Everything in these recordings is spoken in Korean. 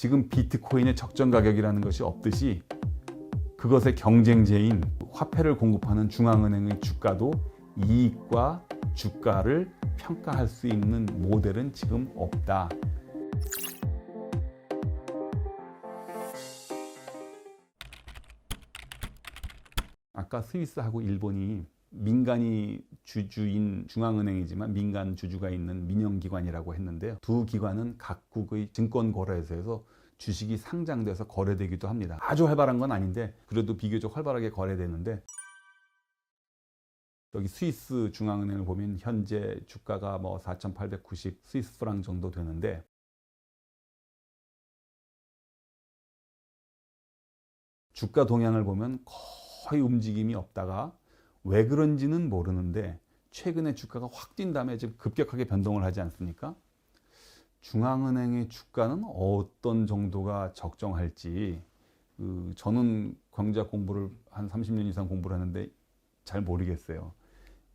지금 비트코인의 적정 가격이라는 것이 없듯이 그것의 경쟁제인 화폐를 공급하는 중앙은행의 주가도 이익과 주가를 평가할 수 있는 모델은 지금 없다. 아까 스위스하고 일본이 민간이 주주인 중앙은행이지만 민간 주주가 있는 민영기관이라고 했는데요. 두 기관은 각국의 증권거래소에서 주식이 상장돼서 거래되기도 합니다. 아주 활발한 건 아닌데 그래도 비교적 활발하게 거래되는데 여기 스위스 중앙은행을 보면 현재 주가가 뭐 4,890 스위스 프랑 정도 되는데 주가 동향을 보면 거의 움직임이 없다가 왜 그런지는 모르는데 최근에 주가가 확 뛴 다음에 지금 급격하게 변동을 하지 않습니까? 중앙은행의 주가는 어떤 정도가 적정할지 그 저는 경제학 공부를 한 30년 이상 공부를 하는데 잘 모르겠어요.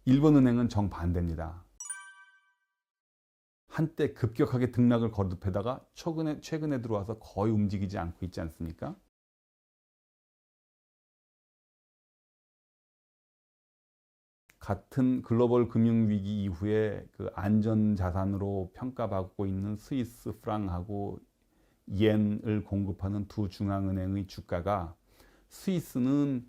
일본 은행은 정반대입니다. 한때 급격하게 등락을 거듭하다가 최근에 최근에 들어와서 거의 움직이지 않고 있지 않습니까? 같은 글로벌 금융 위기 이후에 그 안전 자산으로 평가받고 있는 스위스 프랑하고 옌을 공급하는 두 중앙은행의 주가가 스위스는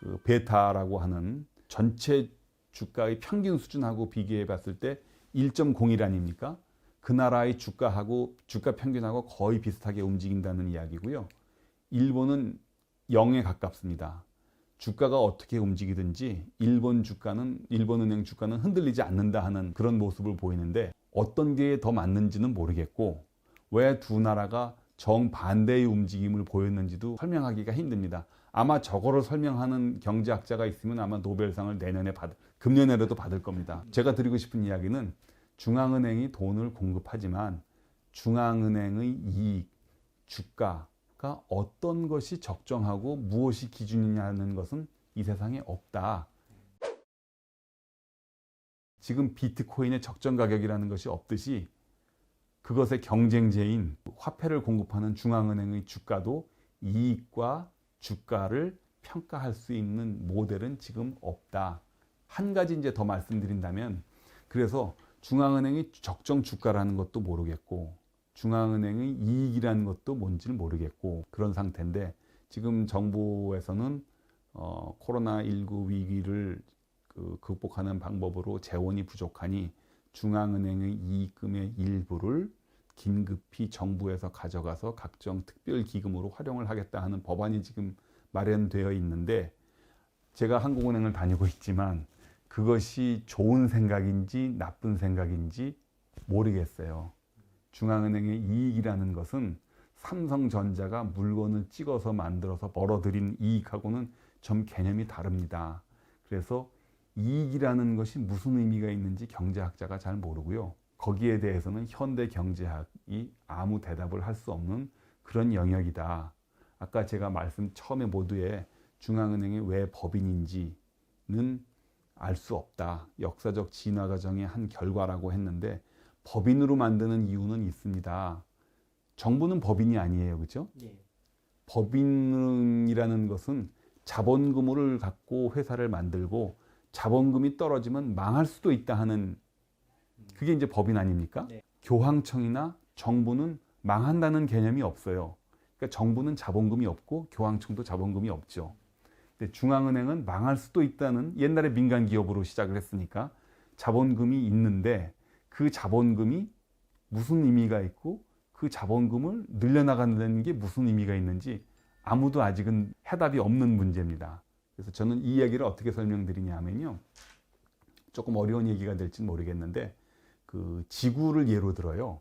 그 베타라고 하는 전체 주가의 평균 수준하고 비교해 봤을 때 1.01 아닙니까? 그 나라의 주가하고 주가 평균하고 거의 비슷하게 움직인다는 이야기고요. 일본은 0에 가깝습니다. 주가가 어떻게 움직이든지 일본 주가는 일본 은행 주가는 흔들리지 않는다 하는 그런 모습을 보이는데 어떤 게 더 맞는지는 모르겠고 왜 두 나라가 정반대의 움직임을 보였는지도 설명하기가 힘듭니다. 아마 저거를 설명하는 경제학자가 있으면 아마 노벨상을 내년에 받 금년에라도 받을 겁니다. 제가 드리고 싶은 이야기는 중앙은행이 돈을 공급하지만 중앙은행의 이익, 주가 가 어떤 것이 적정하고 무엇이 기준이냐는 것은 이 세상에 없다. 지금 비트코인의 적정 가격이라는 것이 없듯이 그것의 경쟁제인 화폐를 공급하는 중앙은행의 주가도 이익과 주가를 평가할 수 있는 모델은 지금 없다. 한 가지 이제 더 말씀드린다면 그래서 중앙은행이 적정 주가라는 것도 모르겠고 중앙은행의 이익이라는 것도 뭔지는 모르겠고 그런 상태인데 지금 정부에서는 어, 코로나19 위기를 그 극복하는 방법으로 재원이 부족하니 중앙은행의 이익금의 일부를 긴급히 정부에서 가져가서 각종 특별 기금으로 활용을 하겠다 하는 법안이 지금 마련되어 있는데 제가 한국은행을 다니고 있지만 그것이 좋은 생각인지 나쁜 생각인지 모르겠어요. 중앙은행의 이익이라는 것은 삼성전자가 물건을 찍어서 만들어서 벌어들인 이익하고는 좀 개념이 다릅니다. 그래서 이익이라는 것이 무슨 의미가 있는지 경제학자가 잘 모르고요. 거기에 대해서는 현대 경제학이 아무 대답을 할 수 없는 그런 영역이다. 아까 제가 말씀 처음에 모두에 중앙은행이 왜 법인인지는 알 수 없다. 역사적 진화 과정의 한 결과라고 했는데 법인으로 만드는 이유는 있습니다. 정부는 법인이 아니에요. 그렇죠? 예. 법인이라는 것은 자본금을 갖고 회사를 만들고 자본금이 떨어지면 망할 수도 있다 하는 그게 이제 법인 아닙니까? 네. 교황청이나 정부는 망한다는 개념이 없어요. 그러니까 정부는 자본금이 없고 교황청도 자본금이 없죠. 근데 중앙은행은 망할 수도 있다는 옛날에 민간 기업으로 시작을 했으니까 자본금이 있는데 그 자본금이 무슨 의미가 있고 그 자본금을 늘려나가는 게 무슨 의미가 있는지 아무도 아직은 해답이 없는 문제입니다. 그래서 저는 이 이야기를 어떻게 설명드리냐 하면요. 조금 어려운 얘기가 될지 모르겠는데 그 지구를 예로 들어요.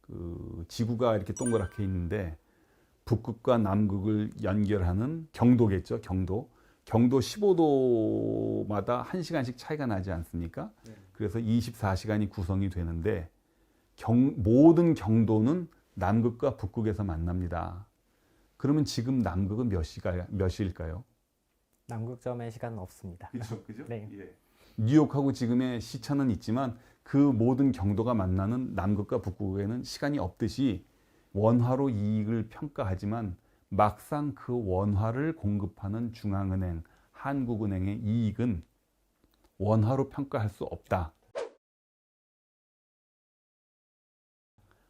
그 지구가 이렇게 동그랗게 있는데 북극과 남극을 연결하는 경도겠죠. 경도. 경도 15도마다 1시간씩 차이가 나지 않습니까? 네. 그래서 24시간이 구성이 되는데 경, 모든 경도는 남극과 북극에서 만납니다. 그러면 지금 남극은 몇 시가 몇 시일까요? 남극점의 시간은 없습니다. 그렇죠, 그죠? 네. 뉴욕하고 지금의 시차는 있지만 그 모든 경도가 만나는 남극과 북극에는 시간이 없듯이 원화로 이익을 평가하지만 막상 그 원화를 공급하는 중앙은행, 한국은행의 이익은 원화로 평가할 수 없다.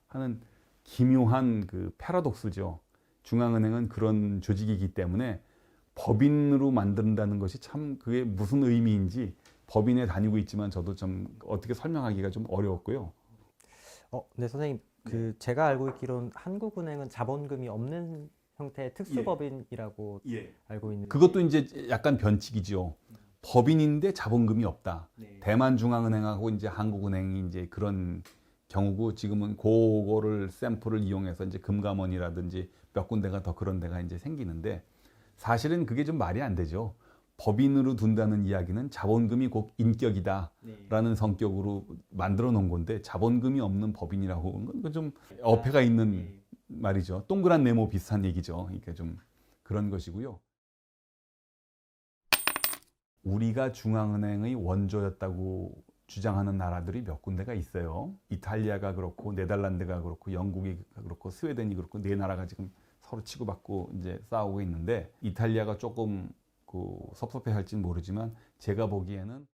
하는 기묘한 그 패러독스죠. 중앙은행은 그런 조직이기 때문에 법인으로 만든다는 것이 참 그게 무슨 의미인지 법인에 다니고 있지만 저도 좀 어떻게 설명하기가 좀 어려웠고요. 어, 네, 선생님. 그 제가 알고 있기로는 한국은행은 자본금이 없는 형태의 특수법인이라고 알고 있는데 그것도 이제 약간 변칙이죠. 법인인데 자본금이 없다. 네. 대만 중앙은행하고 이제 한국은행이 이제 그런 경우고 지금은 그거를 샘플을 이용해서 이제 금감원이라든지 몇 군데가 더 그런 데가 이제 생기는데 사실은 그게 좀 말이 안 되죠. 법인으로 둔다는 이야기는 자본금이 곧 인격이다. 네. 라는 성격으로 만들어 놓은 건데 자본금이 없는 법인이라고 하는 건 그건 좀 어폐가 있는 말이죠. 동그란 네모 비슷한 얘기죠. 그러니까 좀 그런 것이고요. 우리가 중앙은행의 원조였다고 주장하는 나라들이 몇 군데가 있어요. 이탈리아가 그렇고 네덜란드가 그렇고 영국이 그렇고 스웨덴이 그렇고 네 나라가 지금 서로 치고받고 이제 싸우고 있는데 이탈리아가 조금 그 섭섭해 할지는 모르지만 제가 보기에는